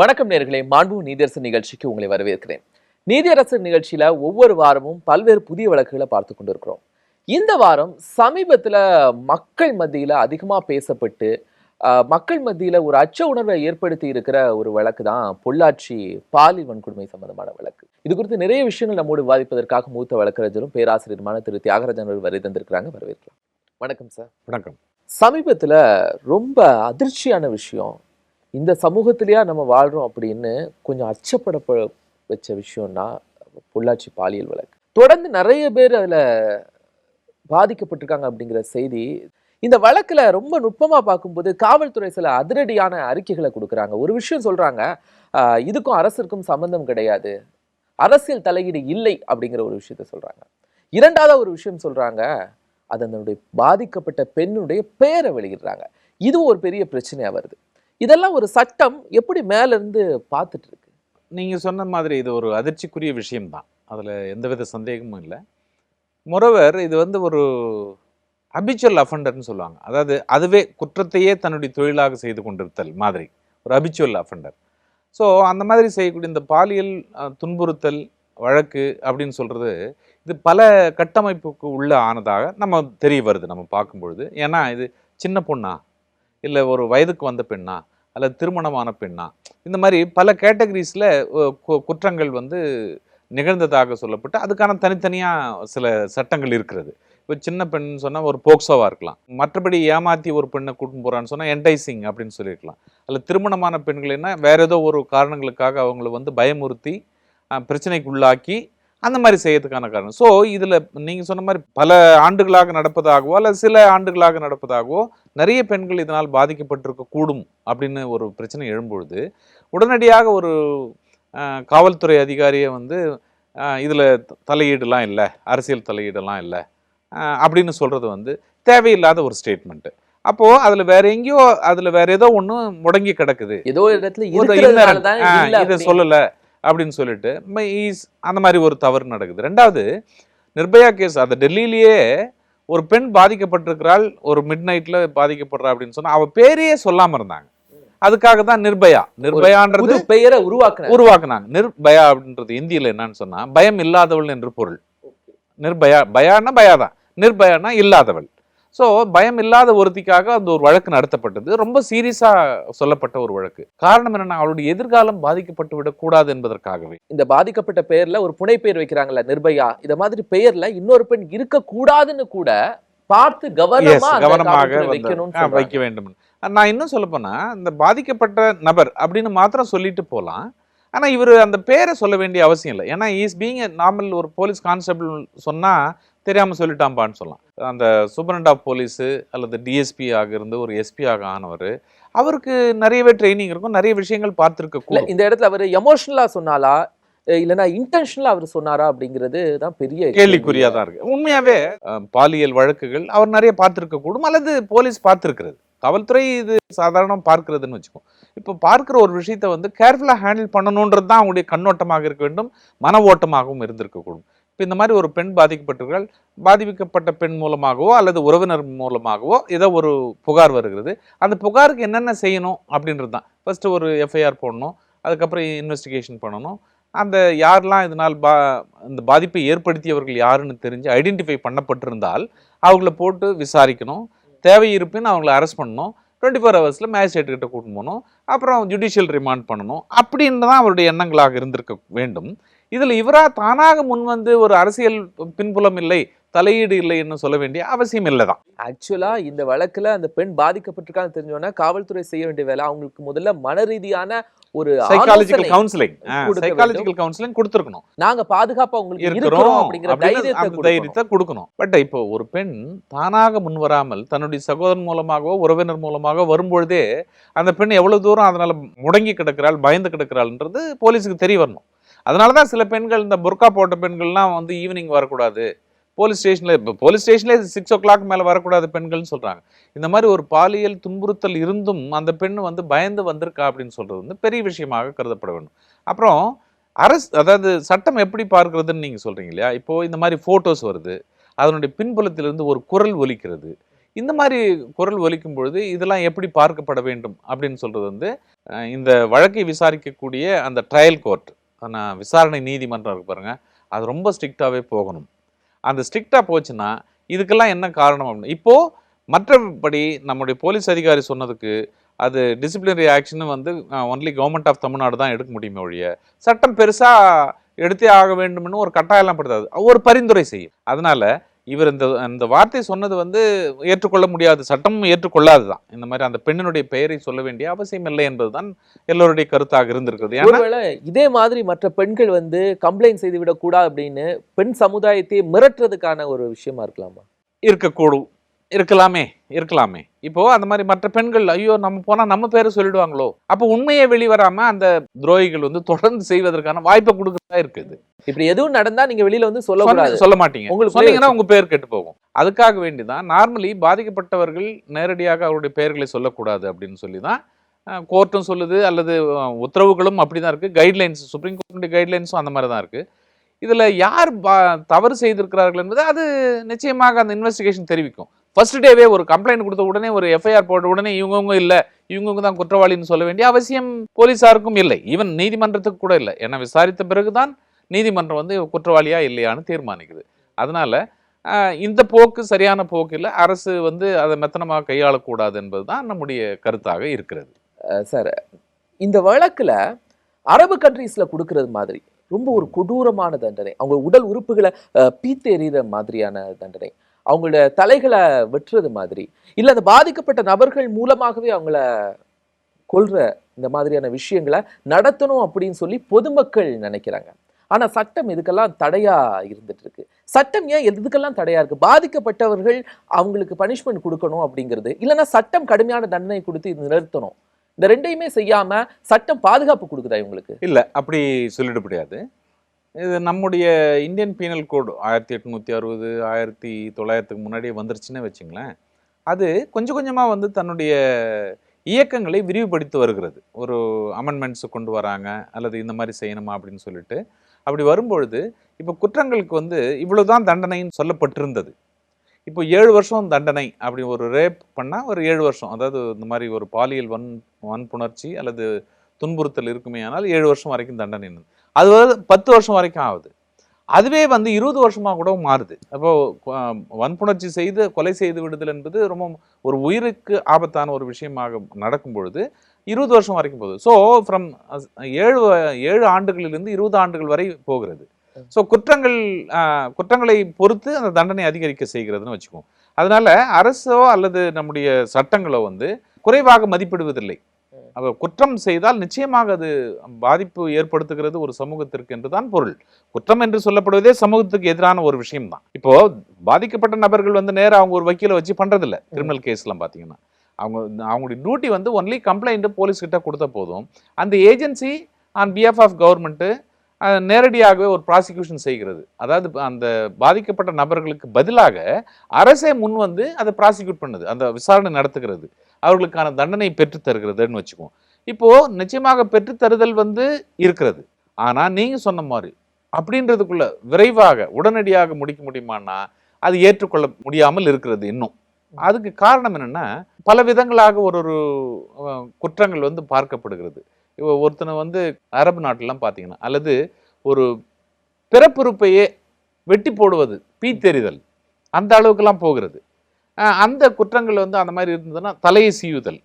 வணக்கம் நேர்களே மாண்பு நீதியரசர் நிகழ்ச்சிக்கு உங்களை வரவேற்கிறேன். நீதியரசர் நிகழ்ச்சியில ஒவ்வொரு வாரமும் பல்வேறு புதிய வழக்குகளை பார்த்து கொண்டிருக்கிறோம். இந்த வாரம் சமீபத்துல மக்கள் மத்தியில அதிகமா பேசப்பட்டு மக்கள் மத்தியில ஒரு அச்ச உணர்வை ஏற்படுத்தி இருக்கிற ஒரு வழக்கு தான் பொள்ளாச்சி பாலியல் வன்கொடுமை சம்பந்தமான வழக்கு. இது குறித்து நிறைய விஷயங்கள் நம்மோடு விவாதிப்பதற்காக மூத்த வழக்கறிஞரும் பேராசிரியருமான திரு. தியாகராஜன் அவர்கள் வருகை தந்திருக்கிறாங்க. வரவேற்கலாம். வணக்கம் சார். வணக்கம். சமீபத்துல ரொம்ப அதிர்ச்சியான விஷயம் இந்த சமூகத்திலேயா நம்ம வாழ்றோம் அப்படின்னு கொஞ்சம் அச்சப்பட வச்ச விஷயம்னா பொள்ளாச்சி பாலியல் வழக்கு. தொடர்ந்து நிறைய பேர் அதுல பாதிக்கப்பட்டிருக்காங்க அப்படிங்கிற செய்தி இந்த வழக்குல ரொம்ப நுட்பமா பார்க்கும்போது காவல்துறை சில அதிரடியான அறிக்கைகளை கொடுக்குறாங்க. ஒரு விஷயம் சொல்றாங்க ஆஹ், இதுக்கும் அரசிற்கும் சம்பந்தம் கிடையாது. அரசியல் தலையீடு இல்லை அப்படிங்கிற ஒரு விஷயத்த சொல்றாங்க. இரண்டாவது ஒரு விஷயம் சொல்றாங்க அதனுடைய பாதிக்கப்பட்ட பெண்ணுடைய பெயரை வெளியிடுறாங்க. இதுவும் ஒரு பெரிய பிரச்சனையா வருது. இதெல்லாம் ஒரு சட்டம் எப்படி மேலேருந்து பார்த்துட்டு இருக்கு நீங்கள் சொன்ன மாதிரி இது ஒரு அதிர்ச்சிக்குரிய விஷயம்தான். அதில் எந்தவித சந்தேகமும் இல்லை. முறவர் இது வந்து ஒரு அபிச்சுவல் அஃபண்டர்னு சொல்லுவாங்க. அதாவது அதுவே குற்றத்தையே தன்னுடைய தொழிலாக செய்து கொண்டிருத்தல் மாதிரி. ஒரு அபிச்சுவல் அஃபண்டர் ஸோ அந்த மாதிரி செய்யக்கூடிய இந்த பாலியல் துன்புறுத்தல் வழக்கு அப்படின்னு சொல்கிறது இது பல கட்டமைப்புக்கு உள்ள ஆனதாக நம்ம தெரிய வருது நம்ம பார்க்கும்பொழுது. ஏன்னா இது சின்ன பொண்ணா? இல்லை ஒரு வயதுக்கு வந்த பெண்ணா? அல்லது திருமணமான பெண்ணா? இந்த மாதிரி பல கேட்டகரிஸில் குற்றங்கள் வந்து நிகழ்ந்ததாக சொல்லப்பட்டு அதுக்கான தனித்தனியாக சில சட்டங்கள் இருக்கிறது. இப்போ சின்ன பெண் சொன்னால் ஒரு போக்சோவாக இருக்கலாம். மற்றபடி ஏமாற்றி ஒரு பெண்ணை கூட்டின்னு போகிறான்னு சொன்னால் என்டைசிங் அப்படின்னு சொல்லியிருக்கலாம். அல்ல திருமணமான பெண்கள்னா வேறு ஏதோ ஒரு காரணங்களுக்காக அவங்கள வந்து பயமுறுத்தி பிரச்சனைக்கு உள்ளாக்கி அந்த மாதிரி செய்யறதுக்கான காரணம். ஸோ இதில் நீங்கள் சொன்ன மாதிரி பல ஆண்டுகளாக நடப்பதாகவோ அல்லது சில ஆண்டுகளாக நடப்பதாகவோ நிறைய பெண்கள் இதனால் பாதிக்கப்பட்டிருக்க கூடும் அப்படின்னு ஒரு பிரச்சனை எழும்பொழுது உடனடியாக ஒரு காவல்துறை அதிகாரியை வந்து இதில் தலையீடுலாம் இல்லை அரசியல் தலையீடெல்லாம் இல்லை அப்படின்னு சொல்கிறது வந்து தேவையில்லாத ஒரு ஸ்டேட்மெண்ட்டு. அப்போது அதில் வேற எங்கேயோ அதில் வேற ஏதோ ஒன்று முடங்கி கிடக்குது. ஏதோ இடத்துல இதை. சொல்லல அப்படின்னு சொல்லிட்டு அந்த மாதிரி ஒரு தவறு நடக்குது. ரெண்டாவது நிர்பயா கேஸ் அந்த டெல்லியிலேயே ஒரு பெண் பாதிக்கப்பட்டிருக்கிறாள் ஒரு மிட் நைட்ல பாதிக்கப்படுறா அப்படின்னு சொன்னா அவ பேரையே சொல்லாம இருந்தாங்க. அதுக்காக தான் நிர்பயா. நிர்பயான்றது பெயரை உருவாக்குன உருவாக்குனாங்க. நிர்பயா அப்படின்றது இந்தியில என்னன்னு சொன்னா பயம் இல்லாதவள் என்று பொருள். நிர்பயா பயான்னா பயாதான். நிர்பயானா இல்லாதவள். ஸோ பயம் இல்லாத ஒருத்திக்காக அந்த ஒரு வழக்கு நடத்தப்பட்டது. ரொம்ப சீரியஸா சொல்லப்பட்ட ஒரு வழக்கு. காரணம் என்னன்னா அவளுடைய எதிர்காலம் பாதிக்கப்பட்டு விடக்கூடாது என்பதற்காகவே. இந்த பாதிக்கப்பட்ட பெயர்ல ஒரு புனை பெயர் வைக்கிறாங்கல்ல நிர்பயா. இத மாதிரி பெயர்ல இன்னொரு பெண் இருக்க கூடாதுன்னு கூட பார்த்து கவனமா கவனமாக வைக்கணும்னு. வைக்க வேண்டும். நான் இன்னும் சொல்ல போனா இந்த பாதிக்கப்பட்ட நபர் அப்படின்னு மாத்திரம் சொல்லிட்டு போலாம். ஆனா இவர் அந்த பேரை சொல்ல வேண்டிய அவசியம் இல்லை. ஏன்னா இஸ் பீங் நார்மல் ஒரு போலீஸ் கான்ஸ்டபிள் சொன்னா தெரியாம சொல்லிட்டாம்பான்னு சொல்லலாம். அந்த சூப்பரண்ட் ஆஃப் போலீஸ் அல்லது டிஎஸ்பி ஆக இருந்து ஒரு எஸ்பி ஆக ஆனவர் அவருக்கு நிறையவே ட்ரைனிங் இருக்கும் நிறைய விஷயங்கள் பார்த்துருக்க கூடும். இந்த இடத்துல அவர் எமோஷனலா சொன்னாலா? அஹ் இல்லைன்னா இன்டென்ஷனலா அவர் சொன்னாரா அப்படிங்கிறது தான் பெரிய கேள்விக்குறியா தான் இருக்கு. உண்மையாவே அஹ், பாலியல் வழக்குகள் அவர் நிறைய பார்த்திருக்க கூடும் அல்லது போலீஸ் பார்த்திருக்கிறது. காவல்துறை இது சாதாரணம் பார்க்கிறதுன்னு வச்சுக்கோ இப்போ பார்க்கிற ஒரு விஷயத்தை வந்து கேர்ஃபுல்லாக ஹேண்டில் பண்ணணுன்றது தான் அவங்களுடைய கண்ணோட்டமாக இருக்க வேண்டும் மன ஓட்டமாகவும் இருந்திருக்க கூடும். இப்போ இந்த மாதிரி ஒரு பெண் பாதிக்கப்பட்டிருக்கிறாள். பாதிக்கப்பட்ட பெண் மூலமாகவோ அல்லது உறவினர் மூலமாகவோ ஏதோ ஒரு புகார் வருகிறது. அந்த புகாருக்கு என்னென்ன செய்யணும் அப்படின்றது தான் ஃபஸ்ட்டு ஒரு எஃப்ஐஆர் போடணும். அதுக்கப்புறம் இன்வெஸ்டிகேஷன் பண்ணணும். அந்த யாரெல்லாம் இதனால் பா இந்த பாதிப்பை ஏற்படுத்தியவர்கள் யாருன்னு தெரிஞ்சு ஐடென்டிஃபை பண்ணப்பட்டிருந்தால் அவங்கள போட்டு விசாரிக்கணும். தேவை இருப்பின் அவங்கள அரெஸ்ட் பண்ணணும். டுவெண்ட்டி ஃபோர் ஹவர்ஸில் மேஜிஸ்ட்ரேட்டுக்கிட்ட கூட்டு போகணும். அப்புறம் ஜுடிஷியல் ரிமாண்ட் பண்ணணும். அப்படின்னு தான் அவருடைய எண்ணங்களாக இருந்திருக்க வேண்டும். இதில் இவரா தானாக முன் வந்து ஒரு அரசியல் பின்புலம் இல்லை தலையீடு இல்லைன்னு சொல்ல வேண்டிய அவசியம் இல்லை தான். ஆக்சுவலா இந்த வழக்குல அந்த பெண் பாதிக்கப்பட்டிருக்கான்னு தெரிஞ்சோன்னா காவல்துறை செய்ய வேண்டிய வேலை அவங்களுக்கு முதல்ல மன ரீதியான ஒரு சைக்காலஜிக்கல் கவுன்சிலிங் சைக்காலஜிக்கல் கவுன்சிலிங் கொடுத்துருக்கணும். நாங்க பாதுகாப்பா உங்களுக்கு இருக்கிறோம் அப்படிங்கிற. தைரியத்தை கொடுக்கணும். பட் இப்போ ஒரு பெண் தானாக முன்வராமல் தன்னுடைய சகோதரன் மூலமாகவோ உறவினர் மூலமாக வரும்பொழுதே அந்த பெண் எவ்வளவு தூரம் அதனால முடங்கி கிடக்கிறாள் பயந்து கிடக்கிறாள்ன்றது போலீஸுக்கு தெரிய வரணும். அதனால தான் சில பெண்கள் இந்த புர்கா போட்ட பெண்கள்லாம் வந்து ஈவினிங் வரக்கூடாது. போலீஸ் ஸ்டேஷனில் இப்போ போலீஸ் ஸ்டேஷன்லேயே சிக்ஸ் ஓ கிளாக் மேலே வரக்கூடாது பெண்கள்னு சொல்கிறாங்க இந்த மாதிரி ஒரு பாலியல் துன்புறுத்தல் இருந்தும் அந்த பெண் வந்து பயந்து வந்திருக்கா அப்படின்னு சொல்கிறது வந்து பெரிய விஷயமாக கருதப்பட வேண்டும். அப்புறம் அரசு அதாவது சட்டம் எப்படி பார்க்குறதுன்னு நீங்கள் சொல்கிறீங்க இல்லையா? இப்போது இந்த மாதிரி ஃபோட்டோஸ் வருது. அதனுடைய பின்புலத்திலிருந்து ஒரு குரல் ஒலிக்கிறது. இந்த மாதிரி குரல் ஒலிக்கும் பொழுது இதெல்லாம் எப்படி பார்க்கப்பட வேண்டும் அப்படின்னு சொல்கிறது வந்து இந்த வழக்கை விசாரிக்கக்கூடிய அந்த ட்ரையல் கோர்ட் விசாரணை நீதிமன்றம் இருக்கு பாருங்கள் அது ரொம்ப ஸ்ட்ரிக்டாகவே போகணும். அந்த ஸ்ட்ரிக்டாக போச்சுன்னா இதுக்கெல்லாம் என்ன காரணம் அப்படின்னு இப்போது மற்றபடி நம்முடைய போலீஸ் அதிகாரி சொன்னதுக்கு அது டிசிப்ளினரி ஆக்ஷன் வந்து ஒன்லி கவர்மெண்ட் ஆஃப் தமிழ்நாடு தான் எடுக்க முடியுமே ஒழிய சட்டம் பெருசாக எடுத்தே ஆக வேண்டும்னு ஒரு கட்டாயம்லாம் படுத்தாது. ஒரு பரிந்துரை செய்யும். அதனால் இவர் இந்த இந்த வார்த்தை சொன்னது வந்து ஏற்றுக்கொள்ள முடியாது சட்டமும் ஏற்றுக்கொள்ளாது தான் இந்த மாதிரி அந்த பெண்ணினுடைய பெயரை சொல்ல வேண்டிய அவசியம் இல்லை என்பதுதான் எல்லோருடைய கருத்தாக இருந்திருக்கிறது. ஏன்னா இதே மாதிரி மற்ற பெண்கள் வந்து கம்ப்ளைண்ட் செய்து விடக்கூடாது அப்படின்னு பெண் சமுதாயத்தை மிரட்டுறதுக்கான ஒரு விஷயமா இருக்கலாமா? இருக்கக்கூடும். இருக்கலாமே இருக்கலாமே. இப்போ அந்த மாதிரி மற்ற பெண்கள் ஐயோ நம்ம போனா நம்ம பேரை சொல்லிடுவாங்களோ? அப்போ உண்மையே வெளிவராம அந்த துரோகிகள் வந்து தொடர்ந்து செய்வதற்கான வாய்ப்பை கொடுக்கறதா இருக்குது. இப்படி எதுவும் நடந்தா நீங்க வெளியில வந்து சொன்ன- சொல்ல மாட்டீங்க. உங்களுக்கு சொன்னீங்கன்னா உங்க பேர் கெட்டு போகும். அதுக்காக வேண்டிதான் நார்மலி பாதிக்கப்பட்டவர்கள் நேரடியாக அவருடைய பெயர்களை சொல்லக்கூடாது அப்படின்னு சொல்லி தான் கோர்ட்டும் சொல்லுது அல்லது உத்தரவுகளும் அப்படிதான் இருக்கு. கைட்லைன்ஸ் சுப்ரீம் கோர்ட்டுடைய கைட்லைன்ஸும் அந்த மாதிரி தான் இருக்கு. இதுல யார் தவறு செய்திருக்கிறார்கள் என்பது அது நிச்சயமாக அந்த இன்வெஸ்டிகேஷன் தெரிவிக்கும். ஃபர்ஸ்ட் டேவே ஒரு கம்ப்ளைண்ட் கொடுத்த உடனே ஒரு எஃப்ஐஆர் போட்ட உடனே இவங்கவுங்க இல்லை இவங்கவுங்க தான் குற்றவாளின்னு சொல்ல வேண்டிய அவசியம் போலீஸாருக்கும் இல்லை. ஈவன் நீதிமன்றத்துக்கு கூட இல்லை. ஏன்னா விசாரித்த பிறகுதான் நீதிமன்றம் வந்து குற்றவாளியா இல்லையான்னு தீர்மானிக்குது. அதனால இந்த போக்கு சரியான போக்கு இல்லை. அரசு வந்து அதை மெத்தனமாக கையாளக்கூடாது என்பது தான் நம்முடைய கருத்தாக இருக்கிறது. சார் இந்த வழக்கில் அரபு கண்ட்ரீஸில் கொடுக்கறது மாதிரி ரொம்ப ஒரு கொடூரமான தண்டனை. அவங்க உடல் உறுப்புகளை பீத்தெறிகிற பீத்து எறிகிற மாதிரியான தண்டனை. அவங்களோட தலைகளை வெட்டுறது மாதிரி. இல்லை அந்த பாதிக்கப்பட்ட நபர்கள் மூலமாகவே அவங்கள கொள்ற இந்த மாதிரியான விஷயங்களை நடத்தணும் அப்படின்னு சொல்லி பொதுமக்கள் நினைக்கிறாங்க. ஆனால் சட்டம் இதுக்கெல்லாம் தடையா இருந்துட்டு இருக்கு. சட்டம் ஏன் எதுக்கெல்லாம் தடையா இருக்கு? பாதிக்கப்பட்டவர்கள் அவங்களுக்கு பனிஷ்மெண்ட் கொடுக்கணும் அப்படிங்கிறது. இல்லைன்னா சட்டம் கடுமையான தண்டனை கொடுத்து இது நிறுத்தணும். இந்த ரெண்டையுமே செய்யாம சட்டம் பாதுகாப்பு கொடுக்குதா இவங்களுக்கு? இல்லை அப்படி சொல்லிட முடியாது. இது நம்முடைய இந்தியன் பீனல் கோடு ஆயிரத்தி எட்நூற்றி அறுபது ஆயிரத்தி தொள்ளாயிரத்துக்கு முன்னாடியே வந்துருச்சுன்னு வச்சுங்களேன். அது கொஞ்சம் கொஞ்சமாக வந்து தன்னுடைய இயக்கங்களை விரிவுபடுத்தி வருகிறது. ஒரு அமெண்ட்மெண்ட்ஸ் கொண்டு வராங்க அல்லது இந்த மாதிரி செய்யணுமா அப்படின்னு சொல்லிட்டு. அப்படி வரும்பொழுது இப்போ குற்றங்களுக்கு வந்து இவ்வளோ தான் தண்டனைன்னு சொல்லப்பட்டிருந்தது. இப்போ ஏழு வருஷம் தண்டனை அப்படி ஒரு ரேப் பண்ணால் ஒரு ஏழு வருஷம். அதாவது இந்த மாதிரி ஒரு பாலியல் வன் வன்புணர்ச்சி அல்லது துன்புறுத்தல் இருக்குமே ஆனால் ஏழு வருஷம் வரைக்கும் தண்டனை அது வந்து பத்து வருஷம் வரைக்கும் ஆகுது. அதுவே வந்து இருபது வருஷமாக கூட மாறுது. அப்போ வன்புணர்ச்சி செய்து கொலை செய்து விடுதல் என்பது ரொம்ப ஒரு உயிருக்கு ஆபத்தான ஒரு விஷயமாக நடக்கும் பொழுது இருபது வருஷம் வரைக்கும் போகுது. ஸோ ஃப்ரம் ஏழு ஏழு ஆண்டுகளிலிருந்து இருபது ஆண்டுகள் வரை போகிறது. ஸோ குற்றங்கள் குற்றங்களை பொறுத்து அந்த தண்டனை அதிகரிக்க செய்கிறதுன்னு வச்சுக்குவோம். அதனால அரசோ அல்லது நம்முடைய சட்டங்களோ வந்து குறைவாக மதிப்பிடுவதில்லை. அப்ப குற்றம் செய்தால் நிச்சயமாக அது பாதிப்பு ஏற்படுத்துகிறது ஒரு சமூகத்திற்கு என்றுதான் பொருள். குற்றம் என்று சொல்லப்படுவதே சமூகத்துக்கு எதிரான ஒரு விஷயம் தான் இப்போ பாதிக்கப்பட்ட நபர்கள் வந்து நேரா அவங்க ஒரு வக்கீலை வச்சு பண்றதில்ல. கிரிமினல் கேஸ்லாம் பார்த்தீங்கன்னா அவங்க அவங்களுடைய டியூட்டி வந்து ஒன்லி கம்ப்ளைண்ட் போலீஸ் கிட்ட கொடுத்த போதும். அந்த agency on behalf of government நேரடியாகவே ஒரு ப்ராசிக்யூஷன் செய்கிறது. அதாவது அந்த பாதிக்கப்பட்ட நபர்களுக்கு பதிலாக அரசே முன் வந்து அதை ப்ராசிக்யூட் பண்ணுது. அந்த விசாரணை நடத்துகிறது. அவர்களுக்கான தண்டனை பெற்று தருகிறதுன்னு வச்சுக்குவோம். இப்போ நிச்சயமாக பெற்று தருதல் வந்து இருக்கிறது. ஆனால் நீங்க சொன்ன மாதிரி அப்படின்றதுக்குள்ள விரைவாக உடனடியாக முடிக்க முடியுமான்னா அது ஏற்றுக்கொள்ள முடியாமல் இருக்கிறது இன்னும். அதுக்கு காரணம் என்னன்னா பல விதங்களாக ஒரு ஒரு குற்றங்கள் வந்து பார்க்கப்படுகிறது. இப்போ ஒருத்தனை வந்து அரபு நாட்டிலாம் பார்த்தீங்கன்னா அல்லது ஒரு பிறப்புறுப்பையே வெட்டி போடுவது பீத்தெறிதல் அந்த அளவுக்குலாம் போகிறது. அந்த குற்றங்கள் வந்து அந்த மாதிரி இருந்ததுன்னா தலையை சீவுதல்.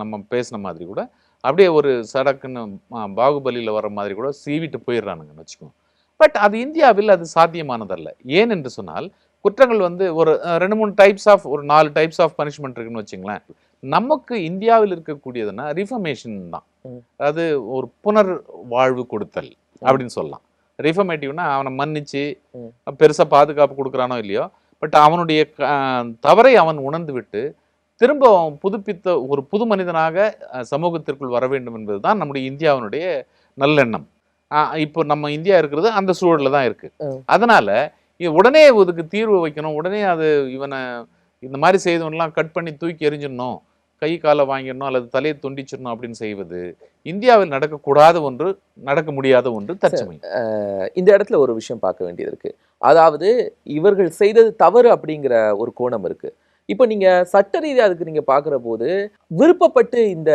நம்ம பேசின மாதிரி கூட. அப்படியே ஒரு சடக்குன்னு பாகுபலியில வர மாதிரி கூட சீவிட்டு போயிடுறானுங்கன்னு வச்சுக்கோங்க பட் அது இந்தியாவில் அது சாத்தியமானதல்ல. ஏன் என்று சொன்னால் குற்றங்கள் வந்து ஒரு ரெண்டு மூணு டைப்ஸ் ஆஃப் ஒரு நாலு டைப்ஸ் ஆஃப் பனிஷ்மெண்ட் இருக்குன்னு வச்சுங்களேன். நமக்கு இந்தியாவில் இருக்கக்கூடியதுன்னா ரிஃபர்மேஷன் தான். அதாவது ஒரு புனர் வாழ்வு கொடுத்தல் அப்படின்னு சொல்லலாம். ரிஃபர்மேட்டிவ்னா அவனை மன்னிச்சு ம். பெருசா பாதுகாப்பு கொடுக்குறானோ இல்லையோ பட் அவனுடைய தவறை அவன் உணர்ந்து விட்டு திரும்ப அவன் புதுப்பித்த ஒரு புது மனிதனாக சமூகத்திற்குள் வர வேண்டும் என்பதுதான் நம்முடைய இந்தியாவினுடைய நல்லெண்ணம். இப்போ நம்ம இந்தியா இருக்கிறது அந்த சூழல்ல தான் இருக்கு. ம். அதனால உடனே இதுக்கு தீர்வு வைக்கணும் உடனே அது இவனை இந்த மாதிரி செய்தவன்லாம் கட் பண்ணி தூக்கி எறிஞ்சிடணும் கை காலை வாங்கிடணும் அல்லது தலையை துண்டிச்சிடணும் அப்படின்னு செய்வது இந்தியாவில் நடக்கக்கூடாத ஒன்று நடக்க முடியாத ஒன்று தற்சமயம். அஹ் இந்த இடத்துல ஒரு விஷயம் பார்க்க வேண்டியது இருக்கு. அதாவது இவர்கள் செய்தது தவறு அப்படிங்கிற ஒரு கோணம் இருக்கு இப்போ நீங்க சட்ட ரீதியா அதுக்கு நீங்க பாக்குற போது விருப்பப்பட்டு இந்த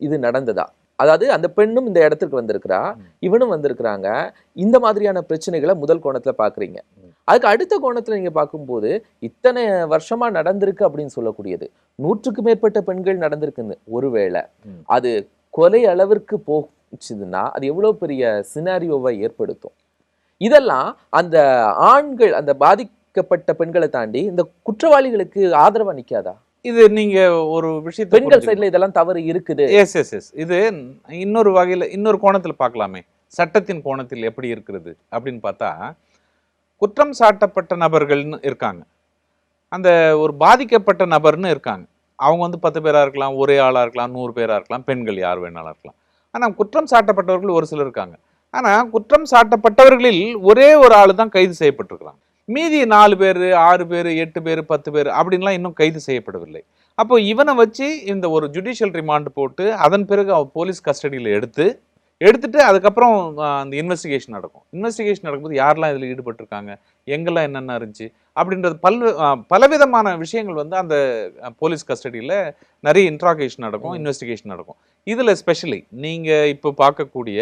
இது நடந்ததா அதாவது அந்த பெண்ணும் இந்த இடத்துக்கு வந்திருக்கிறா. இவனும் வந்திருக்கிறாங்க இந்த மாதிரியான பிரச்சனைகளை முதல் கோணத்துல பாக்குறீங்க ம். அதுக்கு அடுத்த கோணத்துல நீங்க பார்க்கும்போது இத்தனை வருஷமா நடந்திருக்கு அப்படின்னு சொல்லக்கூடியது நூற்றுக்கு மேற்பட்ட பெண்கள் நடந்திருக்குன்னு ஒருவேளை. அது கொலை அளவிற்கு போச்சுதுன்னா அது எவ்வளவு பெரிய சினாரியோவை ஏற்படுத்தும் இதெல்லாம் அந்த ஆண்கள் அந்த பாதிக்கப்பட்ட பெண்களை தாண்டி இந்த குற்றவாளிகளுக்கு ஆதரவா நிக்காதா? இது நீங்க ஒரு விஷயத்தை பெண்கள் சைடுல இதெல்லாம் தவறு இருக்குது. எஸ் எஸ் எஸ் இது இன்னொரு வகையில் இன்னொரு கோணத்தில் பார்க்கலாமே. சட்டத்தின் கோணத்தில் எப்படி இருக்கிறது அப்படின்னு பார்த்தா குற்றம் சாட்டப்பட்ட நபர்கள்னு இருக்காங்க. அந்த ஒரு பாதிக்கப்பட்ட நபர்னு இருக்காங்க. அவங்க வந்து பத்து பேராக இருக்கலாம் ஒரே ஆளாக இருக்கலாம் நூறு பேராக இருக்கலாம் பெண்கள் யார் வேணாலும் இருக்கலாம். ஆனால் குற்றம் சாட்டப்பட்டவர்கள் ஒரு சிலர் இருக்காங்க. ஆனால் குற்றம் சாட்டப்பட்டவர்களில் ஒரே ஒரு ஆள் தான் கைது செய்யப்பட்டிருக்கிறாங்க மீதி நாலு பேர் ஆறு பேர் எட்டு பேர் பத்து பேர் அப்படின்லாம் இன்னும் கைது செய்யப்படவில்லை. அப்போ இவனை வச்சு இந்த ஒரு ஜுடிஷியல் ரிமாண்ட் போட்டு அதன் பிறகு அவன் போலீஸ் கஸ்டடியில் எடுத்து எடுத்துட்டு அதுக்கப்புறம் அந்த இன்வெஸ்டிகேஷன் நடக்கும். இன்வெஸ்டிகேஷன் நடக்கும்போது யாரெல்லாம் இதில் ஈடுபட்டிருக்காங்க? எங்கெல்லாம் என்னென்ன இருந்துச்சு? அப்படின்றது பல் ஆஹ், பலவிதமான விஷயங்கள் வந்து அந்த போலீஸ் கஸ்டடியில் நிறைய இன்ட்ராகேஷன் நடக்கும். இன்வெஸ்டிகேஷன் நடக்கும். இதில் ஸ்பெஷலி நீங்கள் இப்போ பார்க்கக்கூடிய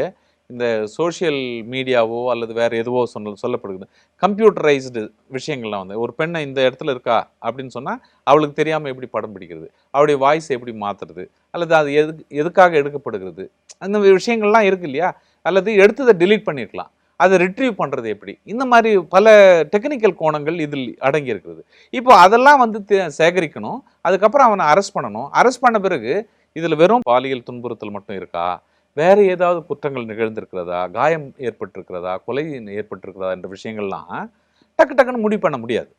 இந்த சோஷியல் மீடியாவோ அல்லது வேறு எதுவோ சொன்ன சொல்லப்படுது கம்ப்யூட்டரைஸ்டு விஷயங்கள்லாம் வந்து ஒரு பெண்ணை இந்த இடத்துல இருக்கா? அப்படின்னு சொன்னால் அவளுக்கு தெரியாமல் எப்படி படம் பிடிக்கிறது? அவளுடைய வாய்ஸ் எப்படி மாற்றுறது அல்லது அது எது எதுக்காக எடுக்கப்படுகிறது? அந்த விஷயங்கள்லாம் இருக்கு இல்லையா? அல்லது எடுத்ததை டிலீட் பண்ணியிருக்கலாம் அதை ரிட்ரீவ் பண்ணுறது எப்படி? இந்த மாதிரி பல டெக்னிக்கல் கோணங்கள் இதில் அடங்கி இருக்கிறது. இப்போ அதெல்லாம் வந்து சேகரிக்கணும். அதுக்கப்புறம் அவனை அரெஸ்ட் பண்ணணும். அரெஸ்ட் பண்ண பிறகு இதில் வெறும் பாலியல் துன்புறுத்தல் மட்டும் இருக்கா? வேறு ஏதாவது குற்றங்கள் நிகழ்ந்திருக்கிறதா? காயம் ஏற்பட்டிருக்கிறதா? கொலை ஏற்பட்டிருக்கிறதா? என்ற விஷயங்கள்லாம் டக்கு டக்குன்னு முடிவு பண்ண முடியாது.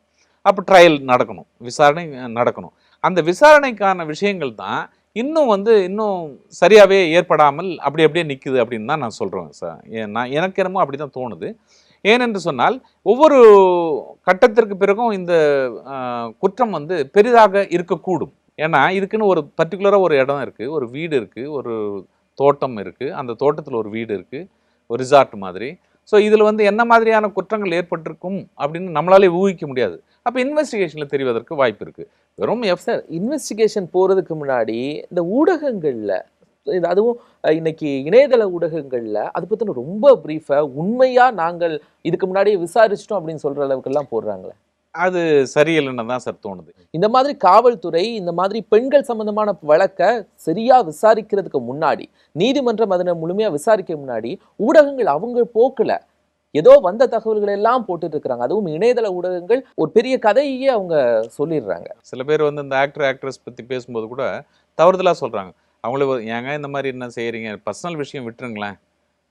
அப்போ ட்ரையல் நடக்கணும். விசாரணை நடக்கணும். அந்த விசாரணைக்கான விஷயங்கள் தான் இன்னும் வந்து இன்னும் சரியாகவே ஏற்படாமல் அப்படி அப்படியே நிற்குது அப்படின்னு தான் நான் சொல்கிறேன் சார் நான் எனக்கு என்னமோ அப்படி தான் தோணுது. ஏனென்று சொன்னால் ஒவ்வொரு கட்டத்திற்கு பிறகும் இந்த குற்றம் வந்து பெரிதாக இருக்கக்கூடும். ஏன்னா இதுக்குன்னு ஒரு பர்டிகுலராக ஒரு இடம் இருக்குது ஒரு வீடு இருக்குது ஒரு தோட்டம் இருக்குது அந்த தோட்டத்தில் ஒரு வீடு இருக்குது ஒரு ரிசார்ட் மாதிரி. ஸோ இதில் வந்து என்ன மாதிரியான குற்றங்கள் ஏற்பட்டிருக்கும் அப்படின்னு நம்மளாலே ஊகிக்க முடியாது. அப்போ இன்வெஸ்டிகேஷனில் தெரிவதற்கு வாய்ப்பு இருக்குது வெறும் எஃப் சார் இன்வெஸ்டிகேஷன் போகிறதுக்கு முன்னாடி இந்த ஊடகங்களில் இது அதுவும் இன்னைக்கு இணையதள ஊடகங்களில் அது பற்றின ரொம்ப ப்ரீஃபை உண்மையாக நாங்கள் இதுக்கு முன்னாடியே விசாரிச்சிட்டோம் அப்படின்னு சொல்கிற அளவுக்கெல்லாம் போடுறாங்களே. அது சரியில்லைன்னு தான் சார் தோணுது. இந்த மாதிரி காவல்துறை இந்த மாதிரி பெண்கள் சம்பந்தமான வழக்க சரியா விசாரிக்கிறதுக்கு முன்னாடி நீதிமன்றம் அதனை முழுமையா விசாரிக்க முன்னாடி ஊடகங்கள் அவங்க போக்குல ஏதோ வந்த தகவல்களை எல்லாம் போட்டுட்டு இருக்கிறாங்க. அதுவும் இணையதள ஊடகங்கள் ஒரு பெரிய கதையே அவங்க சொல்லிடுறாங்க. சில பேர் வந்து இந்த ஆக்டர் ஆக்ட்ரஸ் பற்றி பேசும்போது கூட தவறுதலாக சொல்கிறாங்க அவங்களே ஏங்க இந்த மாதிரி என்ன செய்கிறீங்க பர்சனல் விஷயம் விட்டுருங்களேன்.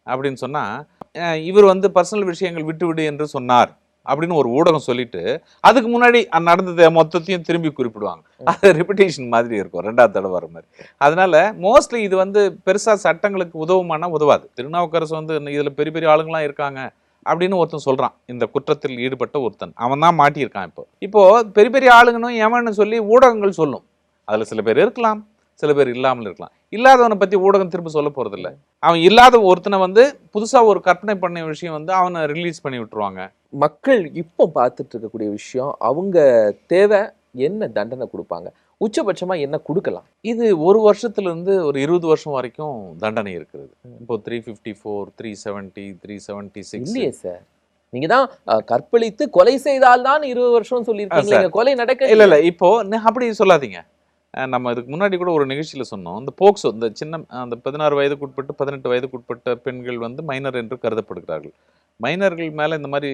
அப்படின்னு சொன்னால் இவர் வந்து பர்சனல் விஷயங்கள் விட்டு விடு என்று சொன்னார். அப்படின்னு ஒரு ஊடகம் சொல்லிட்டு அதுக்கு முன்னாடி நடந்ததை மொத்தத்தையும் திரும்பி குறிப்பிடுவாங்க. அது ரிப்பிட்டேஷன் மாதிரி இருக்கும் ரெண்டாவது தடவை வர மாதிரி. அதனால மோஸ்ட்லி இது வந்து பெருசா சட்டங்களுக்கு உதவுமானா உதவாது. திருநாவுக்கரசு வந்து இதுல பெரிய பெரிய ஆளுங்களாம் இருக்காங்க அப்படின்னு ஒருத்தன் சொல்றான். இந்த குற்றத்தில் ஈடுபட்ட ஒருத்தன். அவன் தான் மாட்டியிருக்கான் இப்போ. இப்போ பெரிய பெரிய ஆளுங்கனும் எவன்னு சொல்லி ஊடகங்கள் சொல்லும். அதுல சில பேர் இருக்கலாம். சில பேர் இல்லாமல் இருக்கலாம். இல்லாதவனை பத்தி ஊடகம் திரும்ப சொல்ல போறதில்ல. அவன் இல்லாத ஒருத்தனை வந்து புதுசா ஒரு கற்பனை பண்ண விஷயம் வந்து அவனை ரிலீஸ் பண்ணி விட்டுருவாங்க. மக்கள் இப்போ பார்த்துட்டு இருக்கக்கூடிய விஷயம் அவங்க தேவை என்ன தண்டனை கொடுப்பாங்க? உச்சபட்சமா என்ன கொடுக்கலாம்? இது ஒரு வருஷத்துல இருந்து ஒரு இருபது வருஷம் வரைக்கும் தண்டனை இருக்கிறது. இப்போ three fifty four three seventy three seventy six இல்லையே சார் நீங்க தான் கற்பழித்து கொலை செய்தால்தான் இருபது வருஷம் சொல்லியிருக்கீங்க. கொலை நடக்க இல்ல இல்ல இப்போ அப்படி சொல்லாதீங்க. நம்ம இதுக்கு முன்னாடி கூட ஒரு நிகழ்ச்சியில் சொன்னோம். இந்த போக்சோ இந்த சின்ன அந்த பதினாறு வயதுக்குட்பட்டு பதினெட்டு வயதுக்குட்பட்ட பெண்கள் வந்து மைனர் என்று கருதப்படுகிறார்கள். மைனர்கள் மேலே இந்த மாதிரி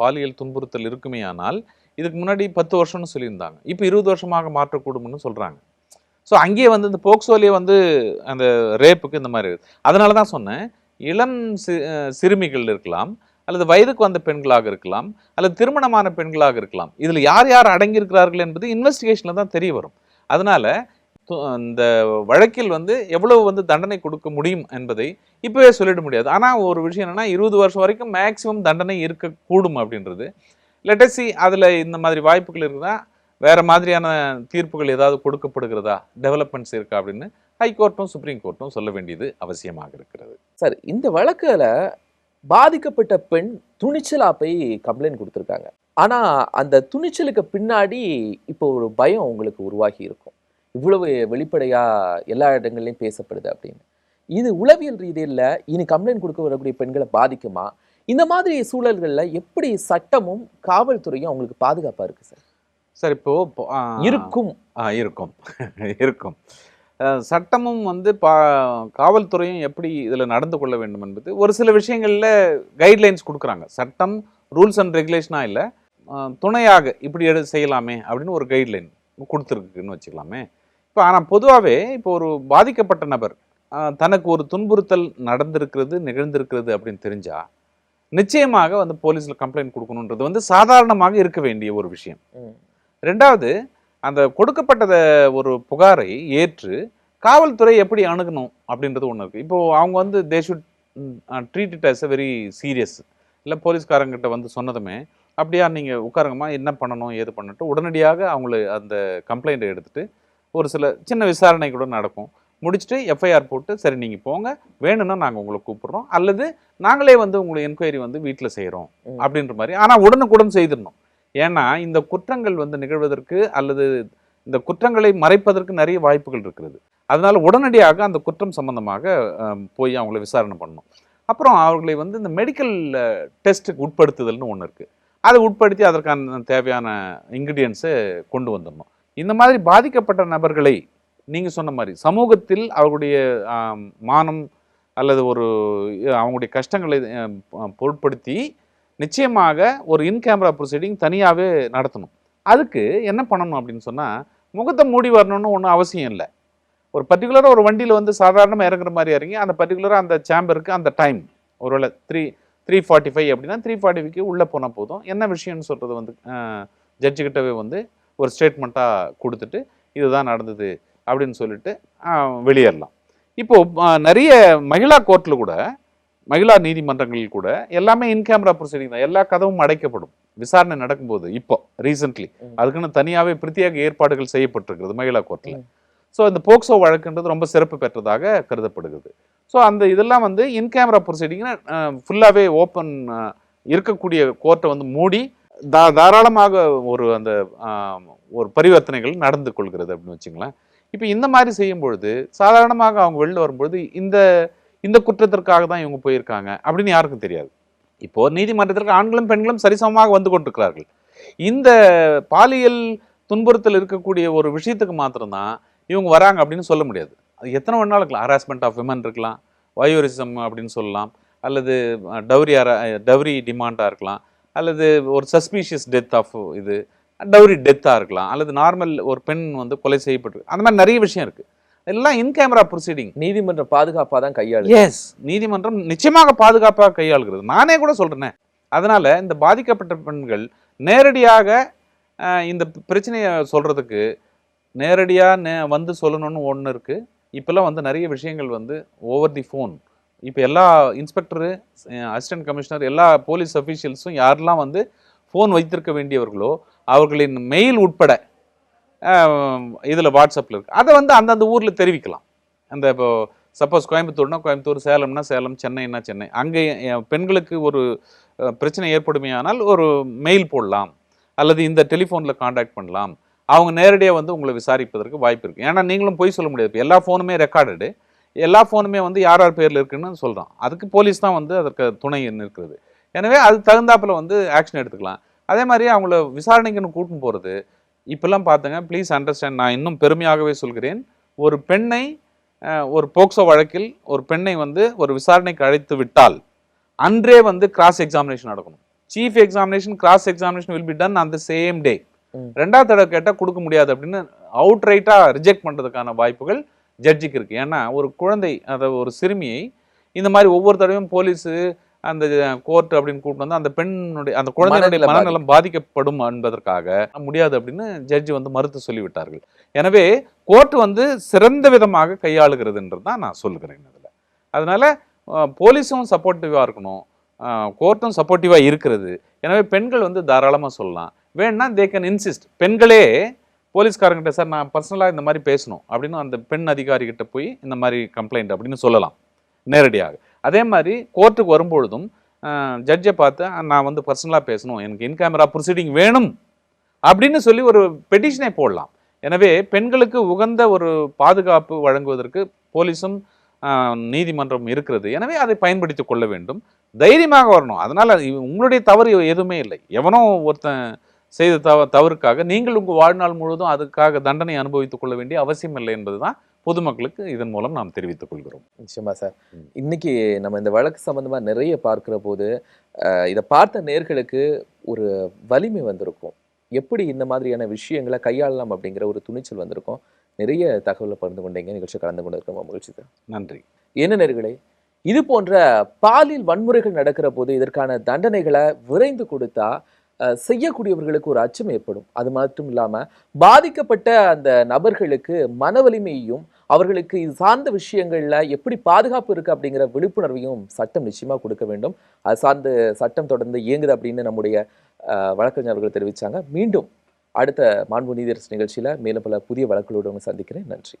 பாலியல் துன்புறுத்தல் இருக்குமே ஆனால் இதுக்கு முன்னாடி பத்து வருஷம்னு சொல்லியிருந்தாங்க. இப்போ இருபது வருஷமாக மாற்றக்கூடும்னு சொல்கிறாங்க ஸோ அங்கேயே வந்து இந்த போக்சோலேயே வந்து அந்த ரேப்புக்கு இந்த மாதிரி அதனால தான் சொன்னேன் இளம் சி சிறுமிகள் இருக்கலாம் அல்லது வயதுக்கு வந்த பெண்களாக இருக்கலாம் அல்லது திருமணமான பெண்களாக இருக்கலாம். இதில் யார் யார் அடங்கியிருக்கிறார்கள் என்பது இன்வெஸ்டிகேஷனில் தான் தெரிய வரும். அதனால இந்த வழக்கில் வந்து எவ்வளவு வந்து தண்டனை கொடுக்க முடியும் என்பதை இப்பவே சொல்லிட முடியாது. ஆனால் ஒரு விஷயம் என்னென்னா இருபது வருஷம் வரைக்கும் மேக்சிமம் தண்டனை இருக்கக்கூடும் அப்படின்றது. லெட்டசி அதில் இந்த மாதிரி வாய்ப்புகள் இருக்குதா? வேறு மாதிரியான தீர்ப்புகள் ஏதாவது கொடுக்கப்படுகிறதா? டெவலப்மெண்ட்ஸ் இருக்கா அப்படின்னு ஹைகோர்ட்டும் சுப்ரீம் கோர்ட்டும் சொல்ல வேண்டியது அவசியமாக இருக்கிறது. சார் இந்த வழக்கில் பாதிக்கப்பட்ட பெண் துணிச்சலாக போய் கம்ப்ளைண்ட் கொடுத்துருக்காங்க. ஆனா அந்த துணிச்சலுக்கு பின்னாடி இப்போ ஒரு பயம் உங்களுக்கு உருவாகி இருக்கும். இவ்வளவு வெளிப்படையா எல்லா இடங்கள்லயும் பேசப்படுது அப்படின்னு. இது உளவியல் ரீதியில இனி கம்ப்ளைண்ட் கொடுக்க வரக்கூடிய பெண்களை பாதிக்குமா? இந்த மாதிரி சூழல்கள்ல எப்படி சட்டமும் காவல்துறையும் அவங்களுக்கு பாதுகாப்பா இருக்கு சார்? சார் இப்போ இருக்கும். இருக்கும். இருக்கும். சட்டமும் வந்து பா காவல்துறையும் எப்படி இதில் நடந்து கொள்ள வேண்டும் என்பது ஒரு சில விஷயங்களில் கைட்லைன்ஸ் கொடுக்குறாங்க. சட்டம் ரூல்ஸ் அண்ட் ரெகுலேஷனாக இல்லை. துணையாக இப்படி எடு செய்யலாமே அப்படின்னு ஒரு கைட்லைன் கொடுத்துருக்குன்னு வச்சுக்கலாமே. இப்போ ஆனால் பொதுவாகவே இப்போ ஒரு பாதிக்கப்பட்ட நபர் தனக்கு ஒரு துன்புறுத்தல் நடந்திருக்கிறது நிகழ்ந்திருக்கிறது அப்படின்னு தெரிஞ்சா நிச்சயமாக வந்து போலீஸில் கம்ப்ளைண்ட் கொடுக்கணுன்றது வந்து சாதாரணமாக இருக்க வேண்டிய ஒரு விஷயம். ரெண்டாவது அந்த கொடுக்கப்பட்டத ஒரு புகாரை ஏற்று காவல்துறை எப்படி அணுகணும் அப்படின்றது ஒன்று இருக்குது இப்போ அவங்க வந்து they should treat it as a very serious இல்லை போலீஸ்காரங்கிட்ட வந்து சொன்னதுமே அப்படியா நீங்கள் உட்காருங்கம்மா என்ன பண்ணணும் ஏது பண்ணட்டும் உடனடியாக அவங்கள அந்த கம்ப்ளைண்ட்டை எடுத்துட்டு ஒரு சில சின்ன விசாரணை கூட நடக்கும். முடிச்சுட்டு எஃப்ஐஆர் போட்டு சரி நீங்கள் போங்க. வேணும்னா நாங்கள் உங்களை கூப்பிடுறோம். அல்லது நாங்களே வந்து உங்களை என்கொயரி வந்து வீட்டில் செய்கிறோம். அப்படின்ற மாதிரி. ஆனால் உடனுக்குடன் செய்திடணும். ஏன்னா இந்த குற்றங்கள் வந்து நிகழ்வதற்கு அல்லது இந்த குற்றங்களை மறைப்பதற்கு நிறைய வாய்ப்புகள் இருக்கிறது அதனால உடனடியாக அந்த குற்றம் சம்பந்தமாக போய் அவங்கள விசாரணை பண்ணணும். அப்புறம் அவர்களை வந்து இந்த மெடிக்கல் டெஸ்ட்டுக்கு உட்படுத்துதல்னு ஒன்று இருக்குது அதை உட்படுத்தி அதற்கான தேவையான இன்க்ரீடியன்ஸை கொண்டு வந்துடணும். இந்த மாதிரி பாதிக்கப்பட்ட நபர்களை நீங்கள் சொன்ன மாதிரி சமூகத்தில் அவர்களுடைய மானம் அல்லது ஒரு அவங்களுடைய கஷ்டங்களை பொருட்படுத்தி நிச்சயமாக ஒரு இன் கேமரா ப்ரொசீடிங் தனியாகவே நடத்தணும். அதுக்கு என்ன பண்ணணும் அப்படின்னு சொன்னால் முகத்தை மூடி வரணும்னு ஒன்றும் அவசியம் இல்லை. ஒரு பர்டிகுலராக ஒரு வண்டியில் வந்து சாதாரணமாக இறங்குற மாதிரி இறங்கி அந்த பர்டிகுலராக அந்த சேம்பருக்கு அந்த டைம் ஒருவேளை த்ரீ த்ரீ ஃபார்ட்டி ஃபைவ் அப்படின்னா த்ரீ ஃபார்ட்டி ஃபைவ்க்கு உள்ளே போனால் போதும். என்ன விஷயம்னு சொல்கிறது வந்து ஜட்ஜு கிட்டவே வந்து ஒரு ஸ்டேட்மெண்ட்டாக கொடுத்துட்டு இதுதான் நடந்தது அப்படின்னு சொல்லிட்டு வெளியேறலாம். இப்போது நிறைய மகிழா கோர்ட்டில் கூட மகிழா நீதிமன்றங்களில் கூட எல்லாமே இன் கேமரா ப்ரொசீடிங் தான். எல்லா கதவும் அடைக்கப்படும். விசாரணை நடக்கும்போது இப்போ ரீசெண்ட்லி ம். அதுக்குன்னு தனியாகவே பிரத்யேக ஏற்பாடுகள் செய்யப்பட்டிருக்கிறது மகிழா கோர்ட்டில். ஸோ இந்த போக்சோ வழக்குன்றது ரொம்ப சிறப்பு பெற்றதாக கருதப்படுகிறது. ஸோ அந்த இதெல்லாம் வந்து இன் கேமரா ப்ரொசீடிங்னா ஃபுல்லாகவே ஓப்பன் இருக்கக்கூடிய கோர்ட்டை வந்து மூடி தா தாராளமாக ஒரு அந்த ஒரு பரிவர்த்தனைகள் நடந்து கொள்கிறது அப்படின்னு வச்சுங்களேன். இப்போ இந்த மாதிரி செய்யும் பொழுது சாதாரணமாக அவங்க வெளில வரும்பொழுது இந்த இந்த குற்றத்திற்காக தான் இவங்க போயிருக்காங்க அப்படின்னு யாருக்கும் தெரியாது. இப்போது நீதிமன்றத்திற்கு ஆண்களும் பெண்களும் சரிசமமாக வந்து கொண்டிருக்கிறார்கள். இந்த பாலியல் துன்புறுத்தல் இருக்கக்கூடிய ஒரு விஷயத்துக்கு மாத்திரம்தான் இவங்க வராங்க அப்படின்னு சொல்ல முடியாது. அது எத்தனை வேணாலும் இருக்கலாம். ஹராஸ்மெண்ட் ஆஃப் விமன் இருக்கலாம். வயோரிசம் அப்படின்னு சொல்லலாம். அல்லது டவுரி டவுரி டிமாண்டாக இருக்கலாம். அல்லது ஒரு சஸ்பீஷியஸ் டெத் ஆஃப் இது டவுரி டெத்தாக இருக்கலாம். அல்லது நார்மல் ஒரு பெண் வந்து கொலை செய்யப்பட்டு அந்த மாதிரி நிறைய விஷயம் இருக்குது எல்லாம் இன் கேமரா ப்ரொசீடிங் நீதிமன்ற பாதுகாப்பா தான் கையாளு எஸ் நீதிமன்றம் நிச்சயமாக பாதுகாப்பாக கையாளுகிறது. நானே கூட சொல்றேனே. அதனால இந்த பாதிக்கப்பட்ட பெண்கள் நேரடியாக இந்த பிரச்சனையை சொல்றதுக்கு நேரடியாக நே வந்து சொல்லணும்னு ஒன்று இருக்குது இப்போல்லாம் வந்து நிறைய விஷயங்கள் வந்து ஓவர் தி ஃபோன் இப்போ எல்லா இன்ஸ்பெக்டரு அசிஸ்டன்ட் கமிஷனர் எல்லா போலீஸ் அஃபீஷியல்ஸும் யாரெல்லாம் வந்து ஃபோன் வைத்திருக்க வேண்டியவர்களோ அவர்களின் மெயில் உட்பட இதில் வாட்ஸ்அப்பில் இருக்குது அதை வந்து அந்தந்த ஊரில் தெரிவிக்கலாம். அந்த இப்போ சப்போஸ் கோயம்புத்தூர்னா கோயம்புத்தூர் சேலம்னா சேலம் சென்னைனா சென்னை. அங்கே பெண்களுக்கு ஒரு பிரச்சனை ஏற்படுமையானால் ஒரு மெயில் போடலாம். அல்லது இந்த டெலிஃபோனில் காண்டாக்ட் பண்ணலாம். அவங்க நேரடியாக வந்து உங்களை விசாரிப்பதற்கு வாய்ப்பு இருக்குது ஏன்னா நீங்களும் போய் சொல்ல முடியாது. இப்போ எல்லா ஃபோனுமே ரெக்கார்டடு எல்லா ஃபோனுமே வந்து யார் யார் பேரில் இருக்குன்னு சொல்கிறான் அதுக்கு போலீஸ் தான் வந்து அதற்கு துணை நிற்கிறது. எனவே அது தகுந்தாப்பில் வந்து ஆக்ஷன் எடுத்துக்கலாம். அதே மாதிரி அவங்கள விசாரணைக்குன்னு கூட்டின்னு போகிறது இப்பெல்லாம் பார்த்துங்க ப்ளீஸ் அண்டர்ஸ்டாண்ட் நான் இன்னும் பெருமையாகவே சொல்கிறேன். ஒரு பெண்ணை ஒரு போக்சோ வழக்கில் ஒரு பெண்ணை வந்து ஒரு விசாரணைக்கு அழைத்து விட்டால் அன்றே வந்து கிராஸ் எக்ஸாமினேஷன் நடக்கணும். Chief examination cross examination will be done அந்த சேம் டே ரெண்டாவது தடவை கேட்டால் கொடுக்க முடியாது அப்படின்னு அவுட் ரைட்டாக ரிஜெக்ட் பண்ணுறதுக்கான வாய்ப்புகள் ஜட்ஜுக்கு இருக்கு. ஏன்னா ஒரு குழந்தை அதாவது ஒரு சிறுமியை இந்த மாதிரி ஒவ்வொரு தடவையும் போலீஸு அந்த கோர்ட் அப்படின்னு கூப்பிட்டு வந்து அந்த பெண்ணுடைய அந்த குழந்தையுடைய மனநல மனநலம் பாதிக்கப்படும் என்பதற்காக முடியாது அப்படின்னு ஜட்ஜி வந்து மறுத்து சொல்லிவிட்டார்கள். எனவே கோர்ட் வந்து சிறந்த விதமாக கையாளுகிறதுன்றது தான் நான் சொல்லுகிறேன் இதில். அதனால போலீஸும் சப்போர்ட்டிவாக இருக்கணும். கோர்ட்டும் சப்போர்ட்டிவாக இருக்கிறது. எனவே பெண்கள் வந்து தாராளமாக சொல்லலாம். வேணும்னா தே கேன் இன்சிஸ்ட் பெண்களே போலீஸ்காரங்கிட்ட சார் நான் பர்சனலாக இந்த மாதிரி பேசணும். அப்படின்னு அந்த பெண் அதிகாரிகிட்ட போய் இந்த மாதிரி கம்ப்ளைண்ட் அப்படின்னு சொல்லலாம் நேரடியாக. அதே மாதிரி கோர்ட்டுக்கு வரும்பொழுதும் ஜட்ஜை பார்த்து நான் வந்து பர்சனலாக பேசணும். எனக்கு இன் கேமரா ப்ரொசீடிங் வேணும். அப்படின்னு சொல்லி ஒரு பெட்டிஷனை போடலாம். எனவே பெண்களுக்கு உகந்த ஒரு பாதுகாப்பு வழங்குவதற்கு போலீஸும் நீதிமன்றம் இருக்கிறது. எனவே அதை பயன்படுத்தி கொள்ள வேண்டும். தைரியமாக வரணும். அதனால் உங்களுடைய தவறு எதுவுமே இல்லை. எவனோ ஒருத்தன் செய்த தவ தவறுக்காக நீங்கள் உங்கள் வாழ்நாள் முழுவதும் அதுக்காக தண்டனை அனுபவித்துக் கொள்ள வேண்டிய அவசியம் இல்லை என்பதுதான் பொதுமக்களுக்கு இதன் மூலம் நாம் தெரிவித்துக் கொள்கிறோம். நிச்சயமா சார். இன்னைக்கு நம்ம இந்த வழக்கு சம்பந்தமா நிறைய பார்க்கிற போது இதை பார்த்த நேர்களுக்கு ஒரு வலிமை வந்திருக்கும். எப்படி இந்த மாதிரியான விஷயங்களை கையாளலாம் அப்படிங்கிற ஒரு துணிச்சல் வந்திருக்கும். நிறைய தகவலை பகிர்ந்து கொண்டீங்க. நிகழ்ச்சி கலந்து கொண்டு இருக்க மகிழ்ச்சி சார். நன்றி. என்ன நேர்களே இது போன்ற பாலியல் வன்முறைகள் நடக்கிற போது இதற்கான தண்டனைகளை விரைந்து கொடுத்தா செய்யக்கூடியவர்களுக்கு ஒரு அச்சம் ஏற்படும். அது மட்டும் இல்லாமல் பாதிக்கப்பட்ட அந்த நபர்களுக்கு மன வலிமையையும் அவர்களுக்கு இது சார்ந்த விஷயங்களில் எப்படி பாதுகாப்பு இருக்கு அப்படிங்கிற விழிப்புணர்வையும் சட்டம் நிச்சயமாக கொடுக்க வேண்டும். அது சார்ந்து சட்டம் தொடர்ந்து இயங்குது அப்படின்னு நம்முடைய வழக்கறிஞர்கள் தெரிவித்தாங்க மீண்டும் அடுத்த மாண்பு நீதியரசு நிகழ்ச்சியில் மேலும் பல புதிய வழக்குகளோடு சந்திக்கிறேன். நன்றி.